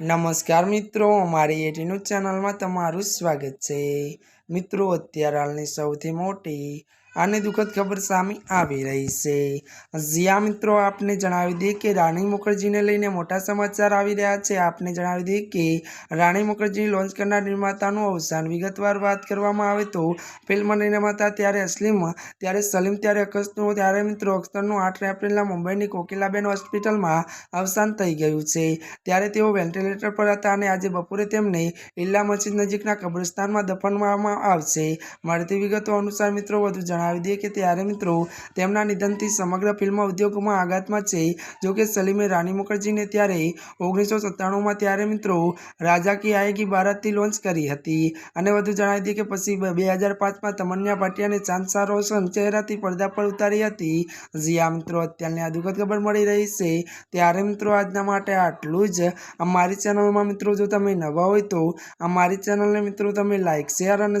નમસ્કાર મિત્રો અમારી એટીન્યૂઝ ચેનલમાં તમારું સ્વાગત છે. મિત્રો, અત્યારે હાલની સૌથી મોટી અને દુઃખદ ખબર સામે આવી રહી છે. જ્યાં મિત્રો, આપને જણાવી દઈએ કે રાણી મુખર્જીને લઈને મોટા સમાચાર આવી રહ્યા છે. આપને જણાવી દઈએ કે રાણી મુખર્જી લોન્ચ કરનાર નિર્માતાનું અવસાન વિગતવાર વાત કરવામાં આવે તો ફિલ્મ નિર્માતા ત્યારે અસલીમ, ત્યારે સલીમ, ત્યારે અકસ્તનું ત્યારે મિત્રો અખ્તરનું આઠ એપ્રિલના મુંબઈની કોકિલાબેન હોસ્પિટલમાં અવસાન થઈ ગયું છે. ત્યારે તેઓ વેન્ટિલેટર પર હતા અને આજે બપોરે તેમને ઇલ્લા મસ્જિદ નજીકના કબ્રસ્તાનમાં દફનાવવામાં આવશે. મળતી વિગતો અનુસાર મિત્રો, વધુ જણાવી દઈએ કે ત્યારે મિત્રો, તેમના નિધનથી સમગ્ર ફિલ્મ ઉદ્યોગમાં આઘાતમાં છે. જોકે સલીમે રાની મુખર્જીને ત્યારે ઓગણીસો સત્તાણુંમાં ત્યારે મિત્રો, રાજા કી આયેગી ભારતથી લોન્ચ કરી હતી. અને વધુ જણાવી દઈએ કે પછી બે હજાર પાંચમાં તમન્યા ભાટિયાને ચાંદસા રોશન ચહેરાથી પડદા પર ઉતારી હતી. જી મિત્રો, અત્યારની આ દુઃખદ ખબર મળી રહી છે. ત્યારે મિત્રો, આજના માટે આટલું જ. અમારી ચેનલમાં મિત્રો, જો તમે નવા હોય તો અમારી ચેનલને મિત્રો, તમે લાઇક શેર અને